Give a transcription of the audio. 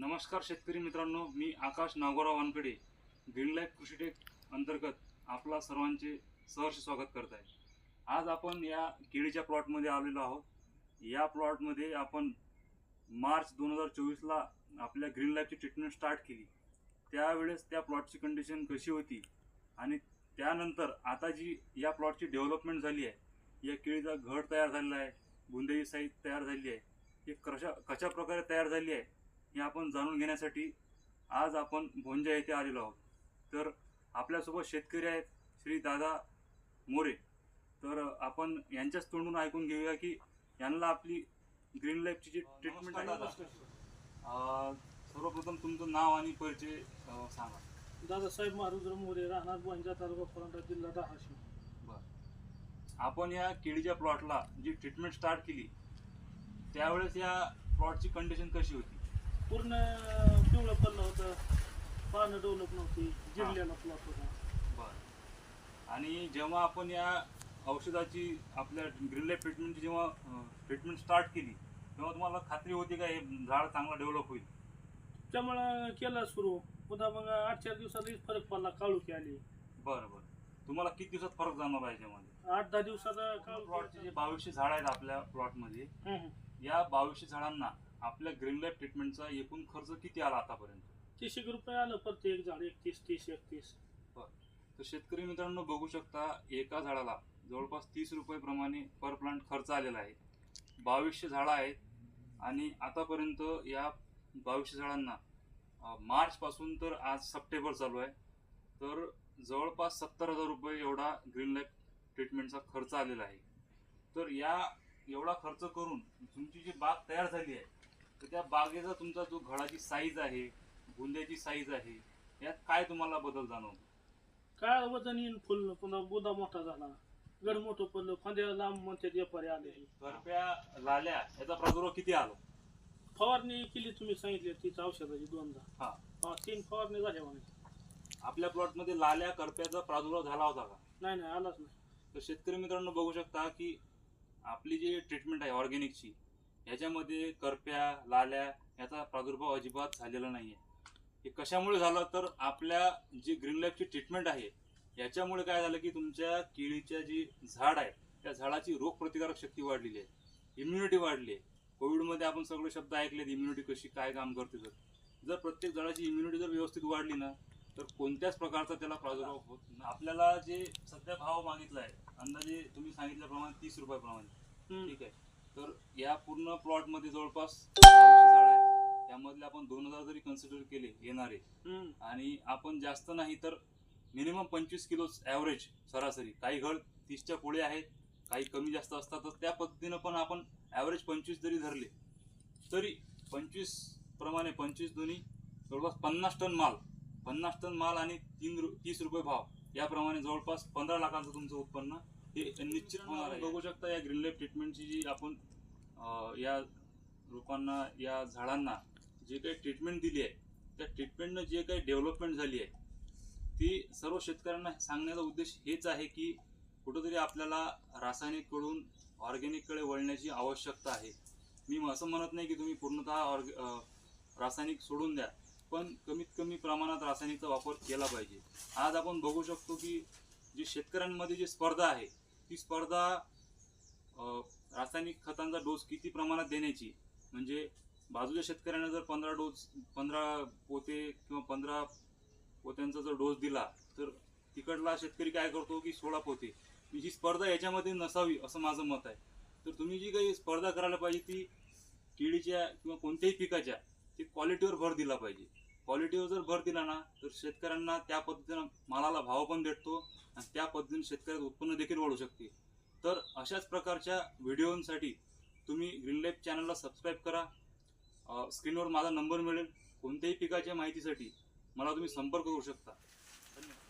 नमस्कार शेतकरी मित्रांनो मी आकाश नागोराव वानकडे ग्रीन लाईफ कृषीटेक अंतर्गत आपला सर्वांचे सहर्ष स्वागत करत आहे. आज आपण या केळीच्या प्लॉटमध्ये आलेलो आहोत. या प्लॉटमध्ये आपण मार्च दोन हजार चोवीसला आपल्या ग्रीन लाईफची ट्रीटमेंट स्टार्ट केली. त्यावेळेस त्या प्लॉटची कंडिशन कशी होती आणि त्यानंतर आता जी या प्लॉटची डेव्हलपमेंट झाली आहे या केळीचा घड तयार झालेला आहे बुंदेची साईज तयार झाली आहे हे कशा कशा प्रकारे तयार झाली आहे हे आपण जाणून घेण्यासाठी आज आपण भोंजा येथे आलेलो आहोत. तर आपल्यासोबत शेतकरी आहेत श्री दादा मोरे. तर आपण यांच्याच तोंडून ऐकून घेऊया की यांना आपली ग्रीन लाईफची जी ट्रीटमेंट आहे. सर्वप्रथम तुमचं नाव आणि परिचय अं, सांगा. दादासाहेब महारुद्र मोरे राहणार बोंजा तालुका परांडा जिल्हा धाराशिव. आपण या केळीच्या प्लॉटला जी ट्रीटमेंट स्टार्ट केली त्यावेळेस या प्लॉटची कंडिशन कशी होती? पूर्ण पिवळं पडलं होतं. पानं डेव्हलप नव्हती. जिरलेला प्लॉट होता. बर. आणि जेव्हा आपण या औषधाची आपल्या ग्रीन लाईफ ट्रीटमेंटची जेव्हा ट्रीटमेंट स्टार्ट केली तेव्हा तुम्हाला खात्री होती का हे झाड चांगलं डेव्हलप होईल? त्यामुळं केलं सुरू. पुन्हा मग आठ चार दिवसातच फरक पडला काळुकी आली. बरं बरं. तुम्हाला किती दिवसात फरक जाणवला याच्यामध्ये? आठ दहा दिवसात प्लॉटचे जे बावीसशे झाड आहेत आपल्या प्लॉटमध्ये. या बावीसशे झाडांना आपल्या ग्रीन लाईफ ट्रीटमेंटचा एकूण खर्च किती आला आतापर्यंत? तीस एक रुपये आलं प्रत्येक झाड एकतीस तीस एकतीस. तर शेतकरी मित्रांनो बघू शकता एका झाडाला जवळपास तीस रुपये प्रमाणे पर प्लांट खर्च आलेला आहे. बावीसशे झाडं आहेत आणि आतापर्यंत या बावीसशे झाडांना मार्च पासून तर आज सप्टेंबर चालू आहे. तर जवळपास सत्तर हजार रुपये एवढा ग्रीन लाईफ ट्रीटमेंटचा खर्च आलेला आहे. तर या एवढा खर्च करून तुमची जी बाग तयार झाली आहे तर त्या बागेचा तुमचा जो घडाची साईज आहे बुंद्याची साईज आहे यात काय तुम्हाला बदल जाणवतो? काय वजन येईन फुल पुन्हा बुधा मोठा झाला. गड मोठं पडलं फांद्या लांब म्हणते व्यापारी आले. करप्या लाल्या याचा प्रादुर्भाव किती आला? फवारणी केली तुम्ही सांगितली तीच औषधाची दोनदा. हा. हा तीन फवारणी झाल्या म्हणे. आपल्या प्लॉटमध्ये लाल्या करप्याचा प्रादुर्भाव झाला होता का? नाही नाही आलाच नाही. तर शेतकरी मित्रांनो बघू शकता की आपली जी ट्रीटमेंट आहे ऑर्गॅनिकची याच्यामध्ये करप्या लाल्या याचा प्रादुर्भाव अजिबात झालेला नाही आहे हे कशामुळे झालं? तर आपल्या जी ग्रीन लाईफची ट्रीटमेंट आहे याच्यामुळे काय झालं की तुमच्या केळीच्या जी झाड आहे त्या झाडाची रोगप्रतिकारक शक्ती वाढलेली आहे. इम्युनिटी वाढली आहे. कोविडमध्ये आपण सगळे शब्द ऐकलेत इम्युनिटी कशी काय काम करते तर. जर प्रत्येक झाडाची इम्युनिटी जर व्यवस्थित वाढली ना तर कोणत्याच प्रकारचा त्याला प्रादुर्भाव होत नाही. आपल्याला जे सध्या भाव मागितला आहे अंदाजे तुम्ही सांगितल्याप्रमाणे तीस रुपयाप्रमाणे. ठीक आहे. तर या पूर्ण प्लॉटमध्ये जवळपास त्यामधले आपण दोन हजार जरी कन्सिडर केले येणारे. आणि आपण जास्त नाही तर मिनिमम पंचवीस किलो ॲव्हरेज सरासरी. काही घड तीसच्या पुढे आहेत काही कमी जास्त असतातच त्या पद्धतीनं पण आपण ॲव्हरेज पंचवीस जरी धरले तरी पंचवीस प्रमाणे पंचवीस दोन्ही जवळपास पन्नास टन माल पन्नास टन माल आणि तीन रु तीस रुपये भाव. याप्रमाणे जवळपास पंधरा लाखांचं तुमचं उत्पन्न हे निश्चित होणार आहे. बघू शकता या ग्रीन लाईफ ट्रीटमेंटची जी आपण या रोपांना या झाडांना जे काही ट्रीटमेंट दिली आहे त्या ट्रीटमेंटनं जे काही डेव्हलपमेंट झाली आहे ती सर्व शेतकऱ्यांना सांगण्याचा उद्देश हेच आहे की कुठंतरी आपल्याला रासायनिककडून ऑर्गॅनिककडे वळण्याची आवश्यकता आहे. मी असं म्हणत नाही की तुम्ही पूर्णतः ऑर्ग रासायनिक सोडून द्या पण कमीत कमी प्रमाणात रासायनिकचा वापर केला पाहिजे. आज आपण बघू शकतो की जी शेतकऱ्यांमध्ये जी स्पर्धा आहे ती स्पर्धा रासायनिक खतांचा डोस किती प्रमाणात देण्याची? म्हणजे बाजूच्या शेतकऱ्यांना जर पंधरा डोस पंधरा पोते किंवा पंधरा पोत्यांचा जर डोस दिला तर तिकडला शेतकरी काय करतो की सोळा पोते. ही स्पर्धा याच्यामध्ये नसावी असं माझं मत आहे. तर तुम्ही जी काही स्पर्धा करायला पाहिजे ती केळीच्या किंवा कोणत्याही पिकाच्या ते क्वालिटीवर भर दिला पाहिजे. क्वालिटीवर जर भर दिला ना तर शेतकऱ्यांना त्या पद्धतीनं मालाला भाव पण भेटतो आणि त्या पद्धतीने शेतकऱ्याचं उत्पन्न देखील वाढू शकते. तर अशाच प्रकारच्या व्हिडिओंसाठी तुम्ही ग्रीन लाईफ चॅनलला सबस्क्राईब करा. स्क्रीनवर माझा नंबर मिळेल. कोणत्याही पिकाच्या माहितीसाठी मला तुम्ही संपर्क करू शकता. धन्यवाद.